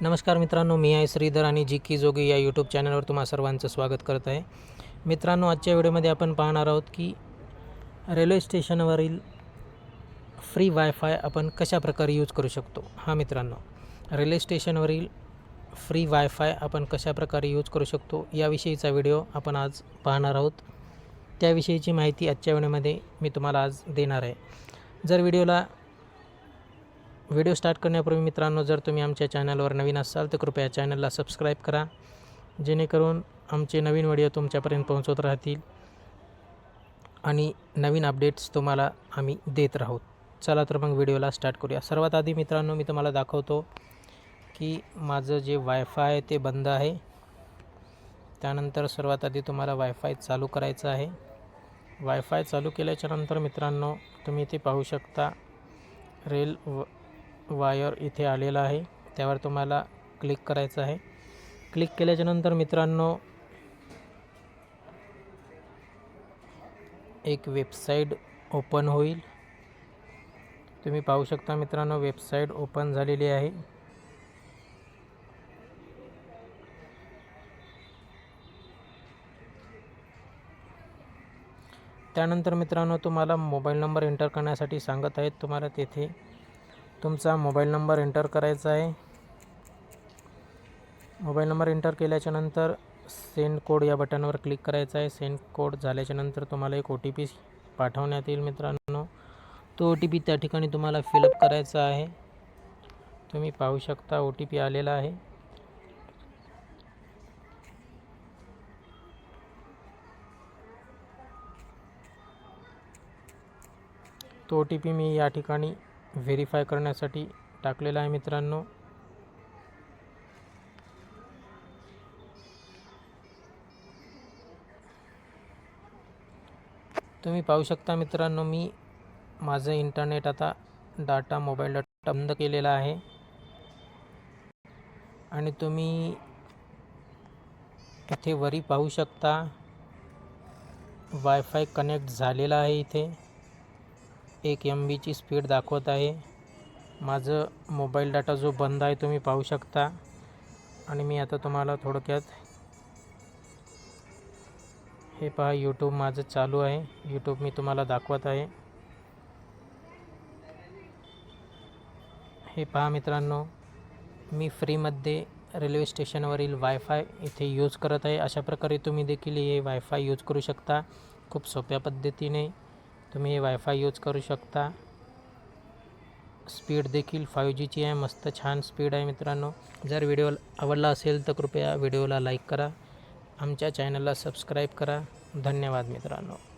नमस्कार मित्रांनो मी आहे श्रीधर आणि जी की जोगी या यूट्यूब चॅनलवर तुम्हा सर्वांचं स्वागत करत आहे. मित्रांनो आजच्या व्हिडिओमध्ये आपण पाहणार आहोत की रेल्वे स्टेशनवरील फ्री वायफाय आपण कशा प्रकारे यूज करू शकतो? हा मित्रांनो रेल्वे स्टेशनवरील फ्री वायफाय आपण कशा प्रकारे यूज करू शकतो याविषयीचा व्हिडिओ आपण आज पाहणार आहोत. त्याविषयीची माहिती आजच्या व्हिडिओमध्ये मी तुम्हाला आज देणार आहे. जर व्हिडिओला व्हिडिओ स्टार्ट करण्यापूर्वी मित्रांनो जर तुम्ही आमच्या चॅनलवर नवीन असाल तर कृपया चॅनलला सबस्क्राईब करा जेणेकरून आमचे नवीन व्हिडिओ तुमच्यापर्यंत पोहोचवत राहतील आणि नवीन अपडेट्स तुम्हाला आम्ही देत राहू. चला तर मग व्हिडिओला स्टार्ट करूया. सर्वात आधी मित्रांनो मी तुम्हाला दाखवतो की माझं जे वायफाय आहे ते बंद आहे. त्यानंतर सर्वात आधी तुम्हाला वायफाय चालू करायचं आहे. वायफाय चालू केल्याच्यानंतर मित्रांनो तुम्ही इथे पाहू शकता रेल व वायर इथे आलेला आहे. त्यावर तुम्हाला क्लिक करायचं आहे. क्लिक केल्याच्यानंतर मित्रांनो एक वेबसाईट ओपन होईल. तुम्ही पाहू शकता मित्रांनो वेबसाईट ओपन झालेली आहे. त्यानंतर मित्रांनो तुम्हाला मोबाईल नंबर एंटर करण्यासाठी सांगत आहेत. तुम्हाला तेथे तुमचा मोबाईल नंबर एंटर करायचा आहे. मोबाईल नंबर एंटर केल्याच्यानंतर सेंड कोड या बटनवर क्लिक करायचा आहे. सेंड कोड झाल्याच्यानंतर तुम्हाला एक ओ टी पी पाठवण्यात येईल मित्रांनो. तो ओ टी पी त्या ठिकाणी तुम्हाला फिलअप करायचा आहे. तुम्ही पाहू शकता ओ टी पी आलेला आहे. तो ओ टी पी मी या ठिकाणी व्हेरीफाय करण्यासाठी टाकलेला आहे मित्रांनो. तुम्ही पाहू शकता मित्रांनो मी माझं इंटरनेट आता डाटा मोबाईल डाटा बंद केलेला आहे. आणि तुम्ही इथे वरी पाहू शकता वायफाय कनेक्ट झालेला आहे इथे. एक एम बीची स्पीड दाखवत आहे. माझं मोबाईल डाटा जो बंद आहे तुम्ही पाहू शकता. आणि मी आता तुम्हाला थोडक्यात हे पहा यूट्यूब माझं चालू आहे. यूट्यूब मी तुम्हाला दाखवत आहे. हे पहा मित्रांनो मी फ्रीमध्ये रेल्वे स्टेशनवरील वायफाय इथे यूज करत आहे. अशा प्रकारे तुम्ही देखील हे वायफाय यूज करू शकता. खूप सोप्या पद्धतीने. तुम्ही वायफाय यूज करू शकता. स्पीड देखील फाईव्ह जीची आहे. मस्त छान स्पीड आहे मित्रांनो. जर व्हिडिओ आवडला असेल तर कृपया व्हिडिओला लाईक करा. आमच्या चॅनलला सबस्क्राईब करा. धन्यवाद मित्रांनो.